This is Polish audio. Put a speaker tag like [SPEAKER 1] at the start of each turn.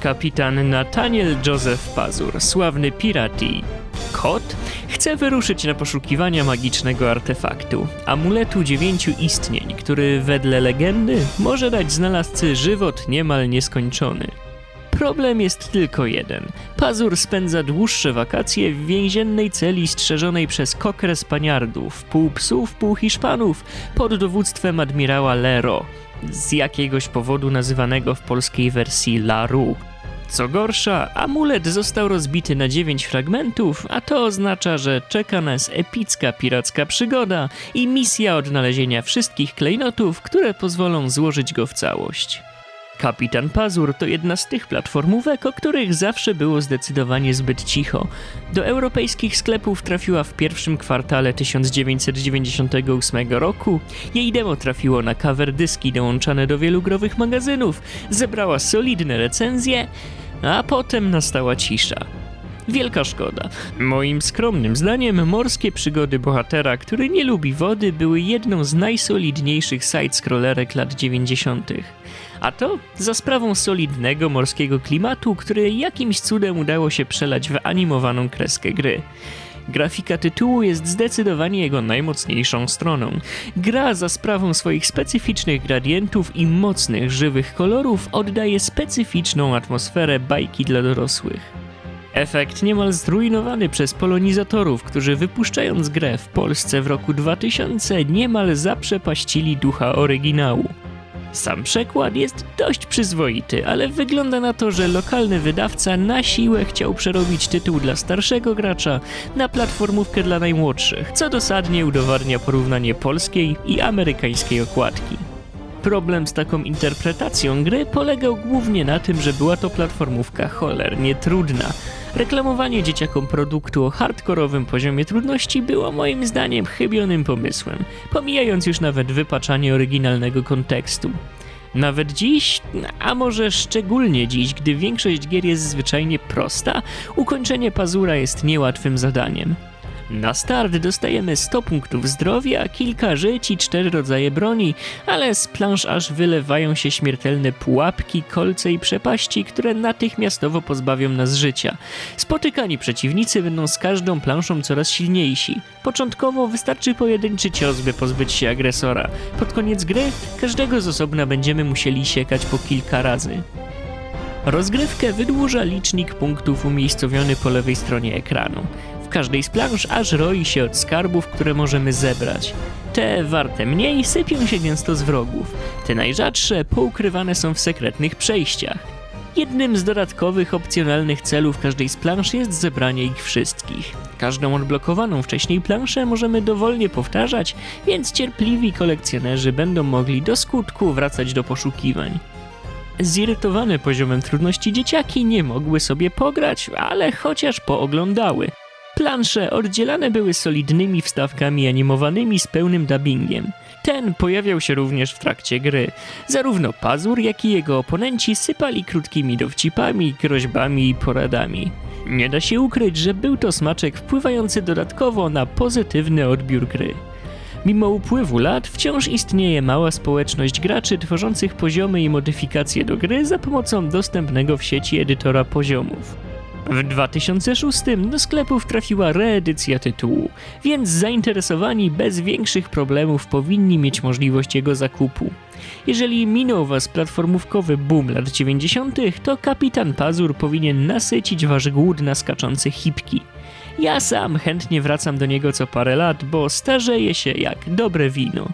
[SPEAKER 1] Kapitan Nathaniel Joseph Pazur, sławny pirat i kot, chce wyruszyć na poszukiwania magicznego artefaktu, amuletu dziewięciu istnień, który wedle legendy może dać znalazcy żywot niemal nieskończony. Problem jest tylko jeden. Pazur spędza dłuższe wakacje w więziennej celi strzeżonej przez kokrę Spaniardów, pół psów, pół Hiszpanów, pod dowództwem admirała Lero, z jakiegoś powodu nazywanego w polskiej wersji Laru. Co gorsza, amulet został rozbity na dziewięć fragmentów, a to oznacza, że czeka nas epicka piracka przygoda i misja odnalezienia wszystkich klejnotów, które pozwolą złożyć go w całość. Kapitan Pazur to jedna z tych platformówek, o których zawsze było zdecydowanie zbyt cicho. Do europejskich sklepów trafiła w pierwszym kwartale 1998 roku. Jej demo trafiło na cover dyski dołączane do wielu growych magazynów, zebrała solidne recenzje, a potem nastała cisza. Wielka szkoda. Moim skromnym zdaniem morskie przygody bohatera, który nie lubi wody, były jedną z najsolidniejszych side-scrollerek lat 90. A to za sprawą solidnego morskiego klimatu, który jakimś cudem udało się przelać w animowaną kreskę gry. Grafika tytułu jest zdecydowanie jego najmocniejszą stroną. Gra za sprawą swoich specyficznych gradientów i mocnych, żywych kolorów oddaje specyficzną atmosferę bajki dla dorosłych. Efekt niemal zrujnowany przez polonizatorów, którzy wypuszczając grę w Polsce w roku 2000 niemal zaprzepaścili ducha oryginału. Sam przekład jest dość przyzwoity, ale wygląda na to, że lokalny wydawca na siłę chciał przerobić tytuł dla starszego gracza na platformówkę dla najmłodszych, co dosadnie udowadnia porównanie polskiej i amerykańskiej okładki. Problem z taką interpretacją gry polegał głównie na tym, że była to platformówka cholernie trudna. Reklamowanie dzieciakom produktu o hardkorowym poziomie trudności było moim zdaniem chybionym pomysłem, pomijając już nawet wypaczanie oryginalnego kontekstu. Nawet dziś, a może szczególnie dziś, gdy większość gier jest zwyczajnie prosta, ukończenie pazura jest niełatwym zadaniem. Na start dostajemy 100 punktów zdrowia, kilka żyć i cztery rodzaje broni, ale z planż aż wylewają się śmiertelne pułapki, kolce i przepaści, które natychmiastowo pozbawią nas życia. Spotykani przeciwnicy będą z każdą planszą coraz silniejsi. Początkowo wystarczy pojedynczy cios, by pozbyć się agresora. Pod koniec gry każdego z osobna będziemy musieli siekać po kilka razy. Rozgrywkę wydłuża licznik punktów umiejscowiony po lewej stronie ekranu. W każdej z planż aż roi się od skarbów, które możemy zebrać. Te warte mniej sypią się gęsto z wrogów. Te najrzadsze poukrywane są w sekretnych przejściach. Jednym z dodatkowych opcjonalnych celów każdej z plansz jest zebranie ich wszystkich. Każdą odblokowaną wcześniej planszę możemy dowolnie powtarzać, więc cierpliwi kolekcjonerzy będą mogli do skutku wracać do poszukiwań. Zirytowane poziomem trudności dzieciaki nie mogły sobie pograć, ale chociaż pooglądały. Plansze oddzielane były solidnymi wstawkami animowanymi z pełnym dubbingiem. Ten pojawiał się również w trakcie gry. Zarówno Pazur, jak i jego oponenci sypali krótkimi dowcipami, groźbami i poradami. Nie da się ukryć, że był to smaczek wpływający dodatkowo na pozytywny odbiór gry. Mimo upływu lat wciąż istnieje mała społeczność graczy tworzących poziomy i modyfikacje do gry za pomocą dostępnego w sieci edytora poziomów. W 2006 do sklepów trafiła reedycja tytułu, więc zainteresowani bez większych problemów powinni mieć możliwość jego zakupu. Jeżeli minął Was platformówkowy boom lat 90., to Kapitan Pazur powinien nasycić Wasz głód na skaczące hipki. Ja sam chętnie wracam do niego co parę lat, bo starzeje się jak dobre wino.